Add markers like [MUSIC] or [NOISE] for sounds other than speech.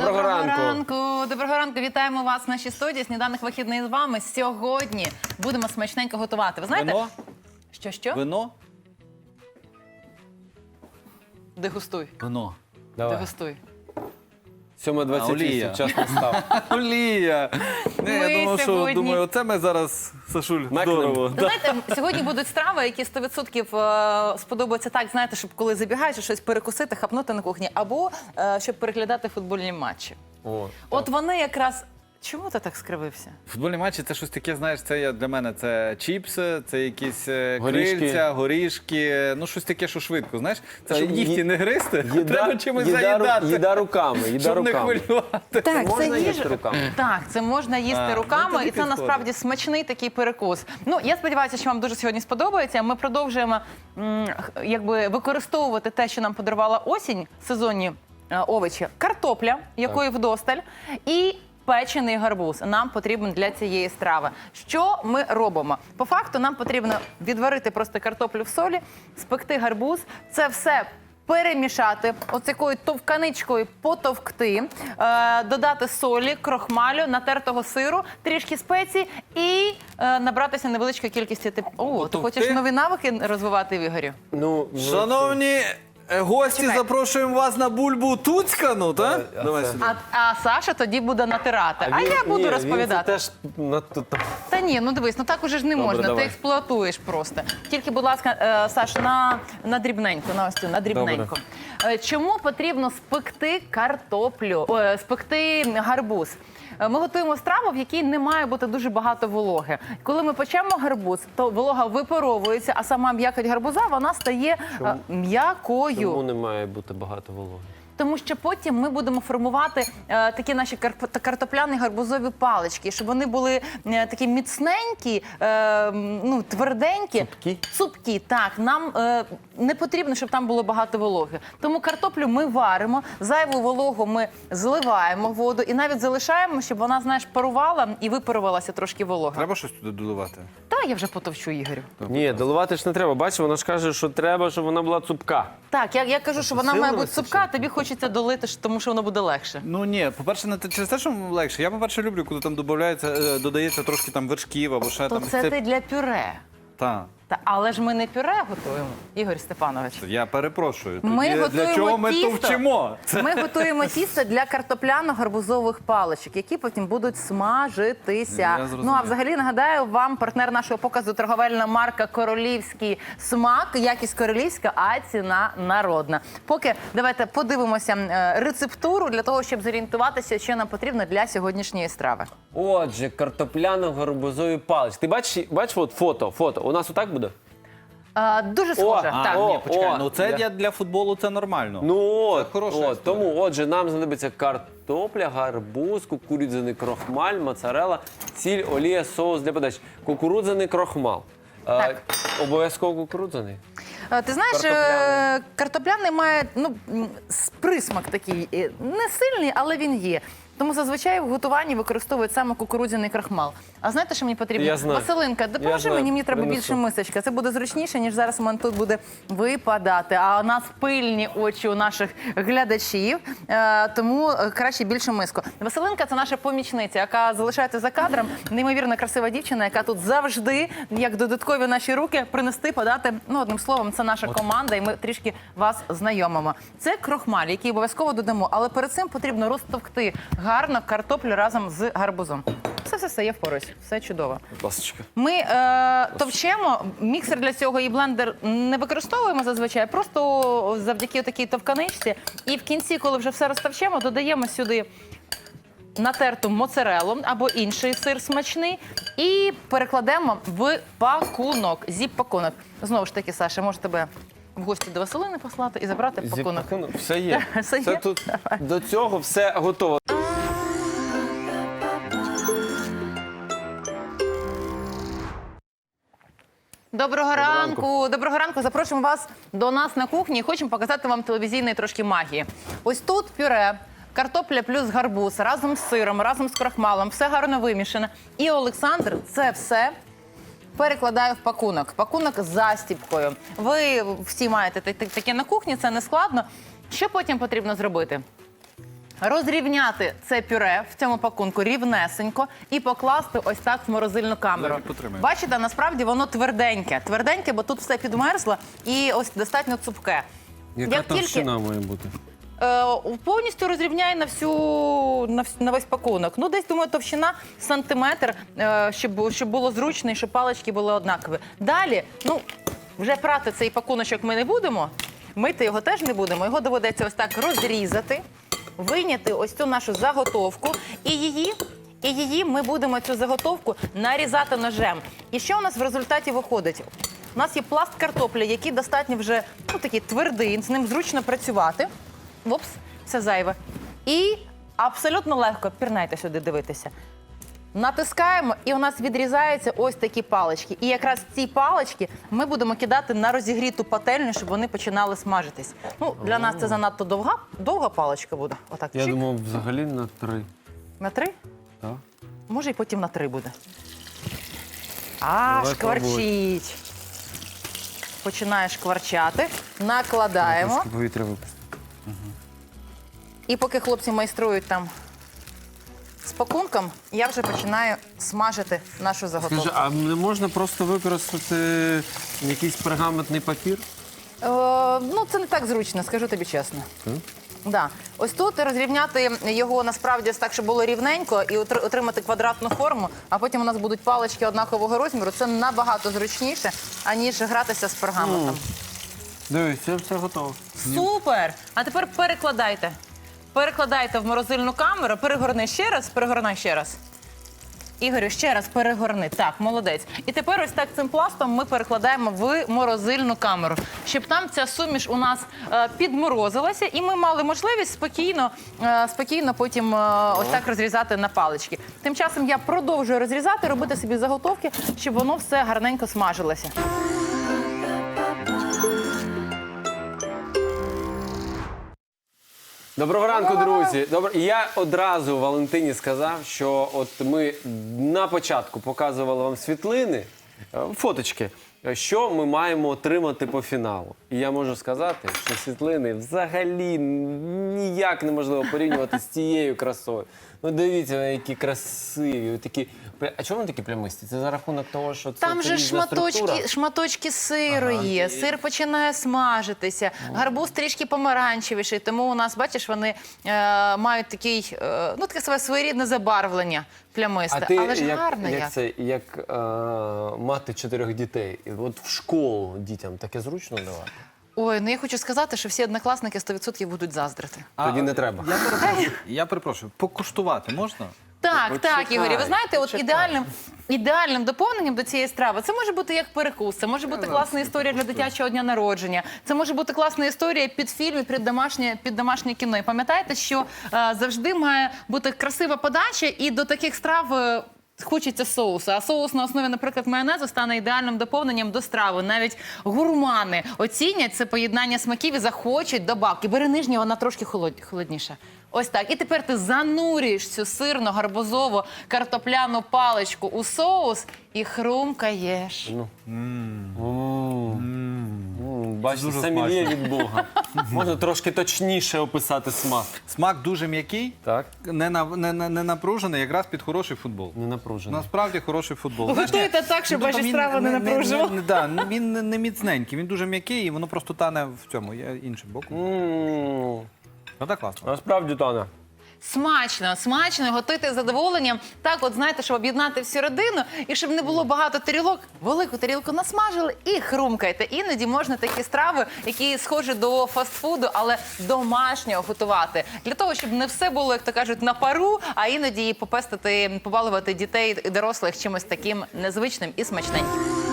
Доброго ранку. ранку. Доброго ранку. Вітаємо вас в нашій студії. Сніданок вихідний з вами. Сьогодні будемо смачненько готувати. Ви знаєте, Вино? що що? Вино? Дегустуй. Вино. Давай. Дегустуй. 7.28, Олія. час настав. [LAUGHS] Олія. Не, Ми я думав, що думаю, оце ми зараз, Сашуль, Мекнемо. здорово. Да. знаєте, сьогодні будуть страви, які 100% е, сподобаються так, знаєте, щоб коли забігаєш щось перекусити, хапнути на кухні, або е, щоб переглядати футбольні матчі. О, От вони якраз. Чому ти так скривився? Футбольні матчі це щось таке, знаєш, це я- для мене це чіпси, це якісь е, Горішки. крильця, горішки, ну щось таке, що швидко, знаєш. Це Та щоб ї- їхті не гристи, їда, [LAUGHS] треба чимось їда, заїдати, їда руками, їда щоб не руками. хвилювати. Так, Можна їсти руками? Так, це можна їсти А, ну, руками, тоді і це підходить. насправді смачний такий перекус. Ну я сподіваюся, що вам дуже сьогодні сподобається. Ми продовжуємо м, х- якби використовувати те, що нам подарувала осінь, сезонні е, овочі, картопля, якої вдосталь, і. Печений гарбуз нам потрібен для цієї страви. Що ми робимо? По факту нам потрібно відварити просто картоплю в солі, спекти гарбуз. Це все перемішати, оцякою товканичкою потовкти, е, додати солі, крохмалю, натертого сиру, трішки спецій і е, набратися невеличкою кількістю тип. О, ти хочеш нові навики розвивати в Ігорю? Ну, ну, Шановні гості, Чекай. запрошуємо вас на бульбу Туцькану, так? а Давай це- сюди. А, а Саша тоді буде натирати. А, він- я буду ні, розповідати. Він це теж на тут. Та ні, ну дивись, ну так уже ж не можна. давай. Ти експлуатуєш просто. Тільки, будь ласка, е, Саш, на, на дрібненько, на ось цю, на дрібненько. Е, Чому потрібно спекти картоплю, е, спекти гарбуз? Е, Ми готуємо страву, в якій не має бути дуже багато вологи. Коли ми печемо гарбуз, то волога випаровується, а сама м'якоть гарбуза вона стає Чому? м'якою. Чому не має бути багато вологи? Тому що потім ми будемо формувати е, такі наші картопляні гарбузові палички, щоб вони були е, такі міцненькі, е, ну тверденькі, Цупкі? Цупкі, так нам е, не потрібно, щоб там було багато вологи. Тому картоплю ми варимо, зайву вологу ми зливаємо воду і навіть залишаємо, щоб вона, знаєш, парувала і випарувалася трошки волога. Треба щось туди доливати? Та я вже потовчу Ігорю. Ні, доливати ж не треба. Бачиш, вона ж каже, що треба, щоб вона була цупка. Так, я, я кажу, що вона має бути цупка, а тобі хочеться долити, тому що воно буде легше. Ну ні, по-перше, не те- через те, що легше. Я, по-перше, люблю, коли там додається, е, додається трошки там вершків або ще То там. це ти для пюре. Та. Та, але ж ми не пюре готуємо, Ігор Степанович. Я перепрошую. Ми Тоді готуємо для чого ми тісто. товчимо? Це Ми готуємо тісто для картопляно-гарбузових паличок, які потім будуть смажитися. Ну а взагалі нагадаю вам партнер нашого показу торговельна марка Королівський смак, якість королівська, а ціна народна. Поки давайте подивимося е, рецептуру для того, щоб зорієнтуватися, що нам потрібно для сьогоднішньої страви. Отже, картопляно-гарбузові палички. Ти бачиш, бачиш от фото, фото. У нас отак буде? Е, дуже схоже. а, так. о, Ні, почекай, о, ну це для- для, футболу це нормально. Ну от, хороша от історія. тому, отже, нам знадобиться картопля, гарбуз, кукурудзяний крохмаль, моцарела, сіль, олія, соус для подачі. Кукурудзяний крохмал. Е, Так. обов'язково кукурудзяний. Ти знаєш, Картопляний. е, картопляний має ну, м, с- присмак такий, е, не сильний, але він є. Тому зазвичай в готуванні використовують саме кукурудзяний крахмал. А знаєте, що мені потрібно? Я знаю. Василинка, допоможи мені, мені треба Принесу. більше мисочка. Це буде зручніше, ніж зараз у мене тут буде випадати. А у нас пильні очі у наших глядачів, е, тому е, краще більше миску. Василинка це наша помічниця, яка залишається за кадром. Неймовірно красива дівчина, яка тут завжди, як додаткові наші руки, принести, подати. Ну, одним словом, це наша команда, і ми трішки вас знайомимо. Це крохмаль, який обов'язково додамо, але перед цим потрібно розтовкти гарно картоплю разом з гарбузом. Все, все, все, я впораюсь. Все чудово. Будь ласочка. Ми е, товчемо. Міксер для цього і блендер не використовуємо зазвичай, просто завдяки такій товканичці. І в кінці, коли вже все розтовчемо, додаємо сюди натерту моцарелу або інший сир смачний, і перекладемо в пакунок, зіп-пакунок. Знову ж таки, Саша, може тебе в гості до Василини послати і забрати пакунок. Зіпакунок. Все є. [LAUGHS] Все Все є? тут до цього все готово. Доброго ранку. Доброго ранку. Запрошуємо вас до нас на кухні. і Хочемо показати вам телевізійної трошки магії. Ось тут пюре. Картопля плюс гарбуз разом з сиром, разом з крахмалом, все гарно вимішане. І Олександр це все перекладає в пакунок. Пакунок з застіпкою. Ви всі маєте та- та- таке на кухні, це не складно. Що потім потрібно зробити? Розрівняти це пюре в цьому пакунку рівнесенько і покласти ось так в морозильну камеру. Бачите, насправді воно тверденьке. Тверденьке, бо тут все підмерзло і ось достатньо цупке. Яка Як тільки- товщина має бути? Е, повністю розрівняє на всю на, вс- на весь пакунок. Ну, десь думаю, товщина сантиметр, е, щоб, щоб було зручно і щоб палички були однакові. Далі, ну вже прати цей пакуночок ми не будемо. Мити його теж не будемо. Його доведеться ось так розрізати, вийняти ось цю нашу заготовку і її. І її ми будемо цю заготовку нарізати ножем. І що у нас в результаті виходить? У нас є пласт картоплі, який достатньо вже ну, такий твердий, з ним зручно працювати. Опс, це зайве. І абсолютно легко пірнайте сюди дивитися. Натискаємо, і у нас відрізаються ось такі палички. І якраз ці палички ми будемо кидати на розігріту пательню, щоб вони починали смажитись. Ну, для нас це занадто довга, довга паличка буде. Отак. Я чик. думав, взагалі на три. На три? Так? Може, і потім на три буде. А, Давай шкварчить. Починає шкварчати. Накладаємо. Повітря випусти. І поки хлопці майструють там з пакунком, я вже починаю смажити нашу заготовку. Скажи, а не можна просто використати якийсь пергаментний папір? Е, ну, це не так зручно, скажу тобі чесно. Да. Ось тут розрівняти його насправді так, щоб було рівненько, і отр- отримати квадратну форму, а потім у нас будуть палички однакового розміру. Це набагато зручніше, аніж гратися з пергаментом. Дивись, це все готово. Супер! А тепер перекладайте. Перекладайте в морозильну камеру, перегорни ще раз, перегорни ще раз. Ігорю, ще раз перегорни. Так, молодець. І тепер ось так цим пластом ми перекладаємо в морозильну камеру, щоб там ця суміш у нас е, підморозилася, і ми мали можливість спокійно, е, спокійно потім е, ось так розрізати на палички. Тим часом я продовжую розрізати, робити собі заготовки, щоб воно все гарненько смажилося. Доброго ранку, друзі. Добре, я одразу Валентині сказав, що от ми на початку показували вам світлини, е, фоточки, що ми маємо отримати по фіналу. І я можу сказати, що світлини взагалі ніяк неможливо порівнювати з цією красою. Ну дивіться, які красиві, такі. А чому вони такі плямисті? Це за рахунок того, що це Там же структура? шматочки, шматочки сиру є. Сир починає смажитися. Гарбуз трішки помаранчевіший. Тому у нас, бачиш, вони е, мають такий, е, ну таке своє своєрідне забарвлення плямисте. А ти Але ж як, гарне. як, як. це, як е, мати чотирьох дітей, і от в школу дітям таке зручно давати? Ой, ну я хочу сказати, що всі однокласники 100% будуть заздрити. Тоді не треба. Я перепрошую, [LAUGHS] я перепрошую, покуштувати можна? Так, Почекай, так, Ігорі. Ви знаєте, от ідеальним, ідеальним доповненням до цієї страви це може бути як перекус, це може бути класна історія для дитячого дня народження. Це може бути класна історія під фільм, під домашнє, під домашнє кіно. І пам'ятайте, що е, завжди має бути красива подача, і до таких страв. е, Хочеться соусу, а соус на основі, наприклад, майонезу стане ідеальним доповненням до страви. Навіть гурмани оцінять це поєднання смаків і захочуть добавки. Бери нижню, вона трошки холод- холодніша. Ось так. І тепер ти занурюєш цю сирну, гарбузову, картопляну паличку у соус і хрумкаєш. Бачите, дуже це міліє від Бога. [LAUGHS] Можна трошки точніше описати смак. Смак дуже м'який, Так? не, на, не, не, не напружений, якраз під хороший футбол. Не напружено. Насправді хороший футбол. Готуйте так, щоб ну, ваші він страви не напружували. Не, да, він не, не міцненький, він дуже м'який і воно просто тане в цьому. Я іншим боком. М, Ну так класно. Насправді, Таня. Смачно, смачно, готуйте з задоволенням. Так, от знаєте, щоб об'єднати всю родину і щоб не було багато тарілок, велику тарілку насмажили і хрумкайте. Іноді можна такі страви, які схожі до фастфуду, але домашнього готувати. Для того, щоб не все було, як то кажуть, на пару, а іноді і попестити, побалувати дітей і дорослих чимось таким незвичним і смачненьким.